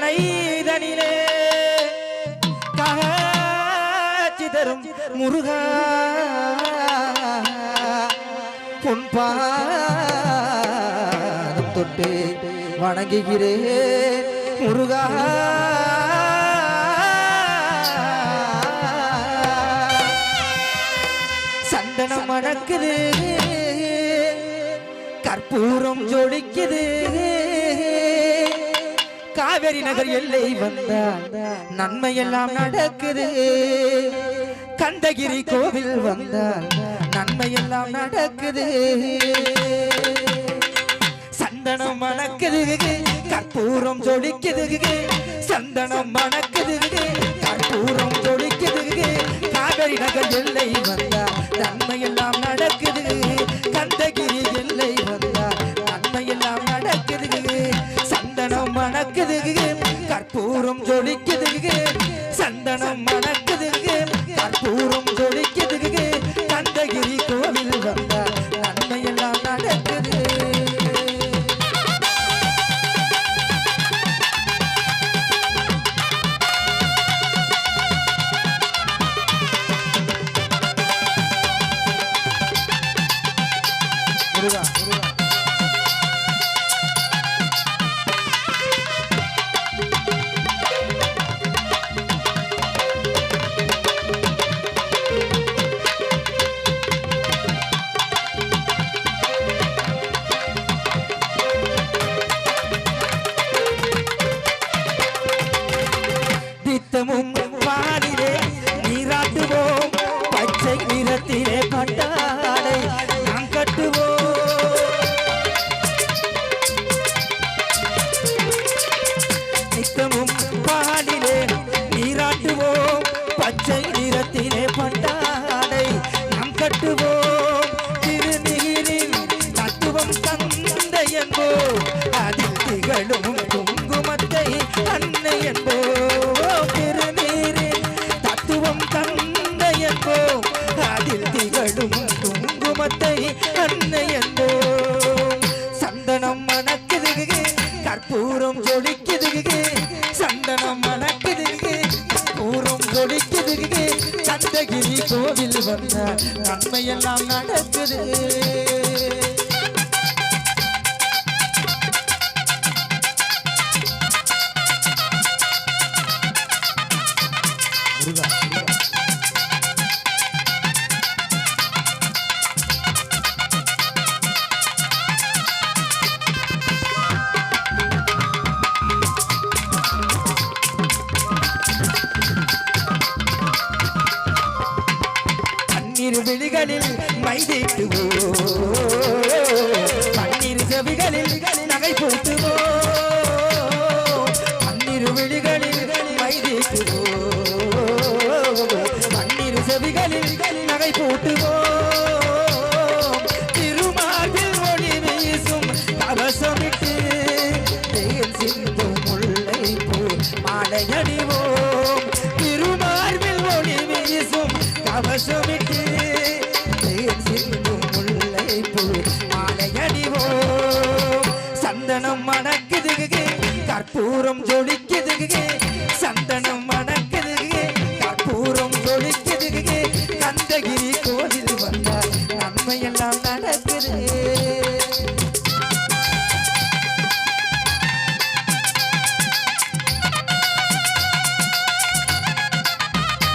மனைதனிலே காட்சி தரும் முருகா. பொன்பாதம் தொட்டு வணங்குகிறேன் முருகா. சந்தனம் மணக்குது கற்பூரம் ஜொலிக்குது. காவேரி நகர் எல்லை வந்தால் நன்மை எல்லாம் நடக்குது. கந்தகிரி கோவில் வந்தால் நன்மை எல்லாம் நடக்குது. சந்தனம் மணக்குது. கற்பூரம் ஜொலிக்குது. சந்தனம் மணக்குது. கற்பூரம் ஜொலிக்குது. காவேரி நகர் எல்லை வந்தா நன்மை எல்லாம் நடக்குது. கற்பூரம் ஜொலிக்குதுங்க சந்தனம் மணக்குதுங்க கற்பூரம் ஜொலிக்கு அன்னை என்போம் தத்துவம் தந்தை அதில் திகழும் குங்குமத்தை அன்னை சந்தனம் மணக்குது கற்பூரம் ஜொலிக்குது சந்தனம் மணக்குது கற்பூரம் ஜொலிக்குது கந்தகிரி கோவில் வந்த நன்மையெல்லாம் நடக்குது. செவிகளில் விழிகளில் பன்னிரு செவிகளில் நகை போட்டுவோ? பன்னிரு விழிகளில் மைதீட்டுவோ? பன்னிரு செவிகளில் நகை போட்டுவோ? திருமார்பில் ஒளி வீசும் கவசமிட்டு தேன் சிந்தும் முல்லை போ மாலையடி கற்பூரம் ஜொலிக்குது சந்தனம் மணக்குது கற்பூரம் ஜொலிக்குது கந்தகிரி கோவில் வந்தால் நன்மையெல்லாம் நடக்குது.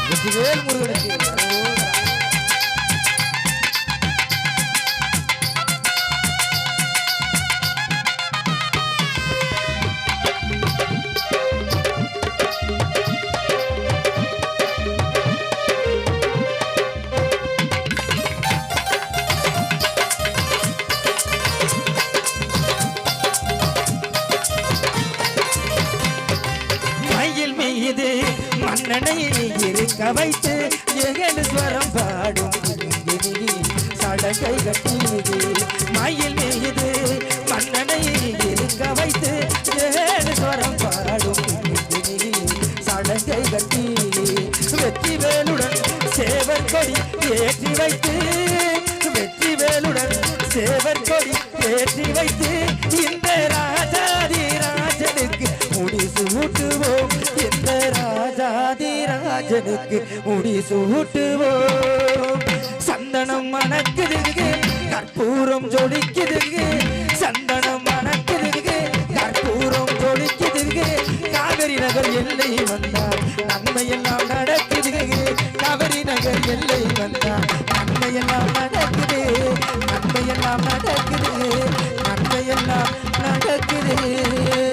வெற்றிவேல் முருகனுக்கு. மன்னனை இருக்க வைத்து ஏழு ஸ்வரம் பாடும் சடகை கட்டியது. மயில் மீது மன்னனை இருக்க வைத்து ஏழு ஸ்வரம் பாடும் சடகை கட்டி வெற்றி வேலுடன் சேவர் கொடி ஏற்றி வைத்து வெற்றி வேலுடன் சேவர் கொடி ஏற்றி வைத்து ராஜனுக்கு முடி சூட்டுவோம். சந்தனம் மணக்குதுங்க கற்பூரம் ஜொலிக்குதுங்க சந்தனம் மணக்குதுங்க கற்பூரம் ஜொலிக்குதுங்க காவிரி நகர் எல்லை வந்தார் நன்மையெல்லாம் நடக்குதுங்க காவிரி நகர் எல்லை வந்தார் நன்மையெல்லாம் நடக்குது. நன்மையெல்லாம் நடக்குது. நன்மையெல்லாம் நடக்குது.